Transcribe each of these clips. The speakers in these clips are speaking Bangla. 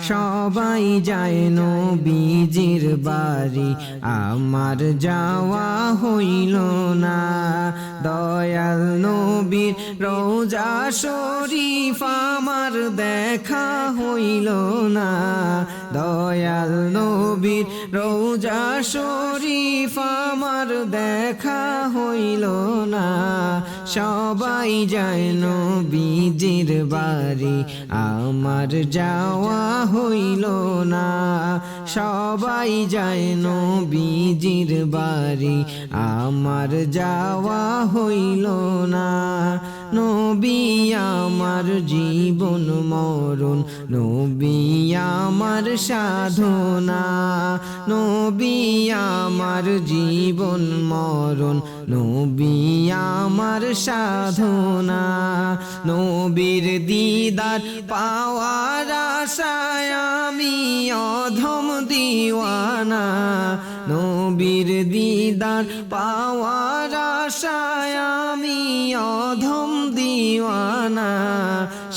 সবাই যায় নবীজির বাড়ি। আমার যাওয়া হইল না। দয়াল নবীর রোজা শরীফ আমার দেখা হইল না। দয়াল নবীর রোজা শরীফ আমার দেখা হইল সবাই যায় নবীজির বাড়ি। আমার যাওয়া হইল না। সবাই যায় নবীজির বাড়ি। আমার যাওয়া হইল না। নবী আমার জীবন মরণ। নবী আমার সাধনা, নবী আমার জীবন মরণ, নবী আমার সাধনা, নবীর দিদার পাওয়ার আশায় আমি অধম দিওয়ানা, নবীর দিদার পাওয়ার আশায় আমি অধম দিওয়ানা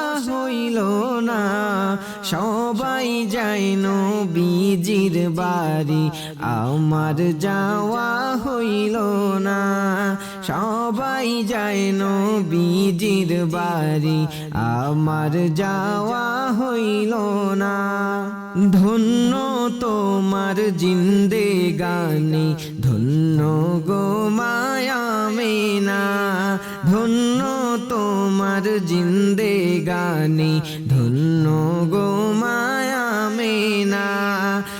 হইল না। সবাই যায় নবীজির বাড়ি। আমার যাওয়া হইল না। সবাই যায় নবীজির বাড়ি। আমার যাওয়া হইল না। ধন্য তোমার জিন্দে গানি। ধন্য গো মায়া মেনা। ধন্য তোমার জিন্দে গানি, ধন্য গো মায়া মেনা।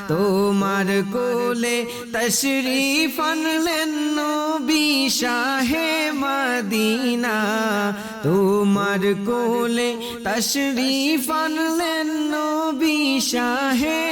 তোমার কোলে তশরিফ আনলেন নবী শাহে মদিনা। তোমার কোলে তশরিফ আনলেন নবী শাহে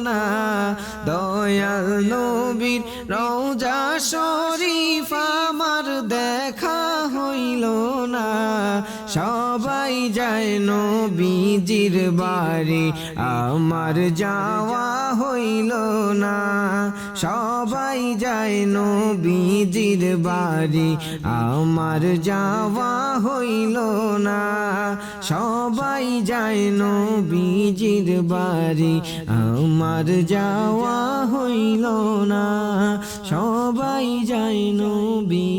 না। দয়াল নবীর রওজা শরীফ আমার দেখা হইল না। সবাই যায় নবীজির বাড়ি, আমার যাওয়া হইল না। সবাই যায় নবীজির বাড়ি, আমার যাওয়া হইল না। সবাই যায় নবীজির বাড়ি, আমার যাওয়া হইল না। সবাই যায়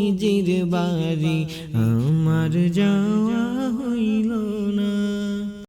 নিজের বাড়ি আমার যাওয়া হইল।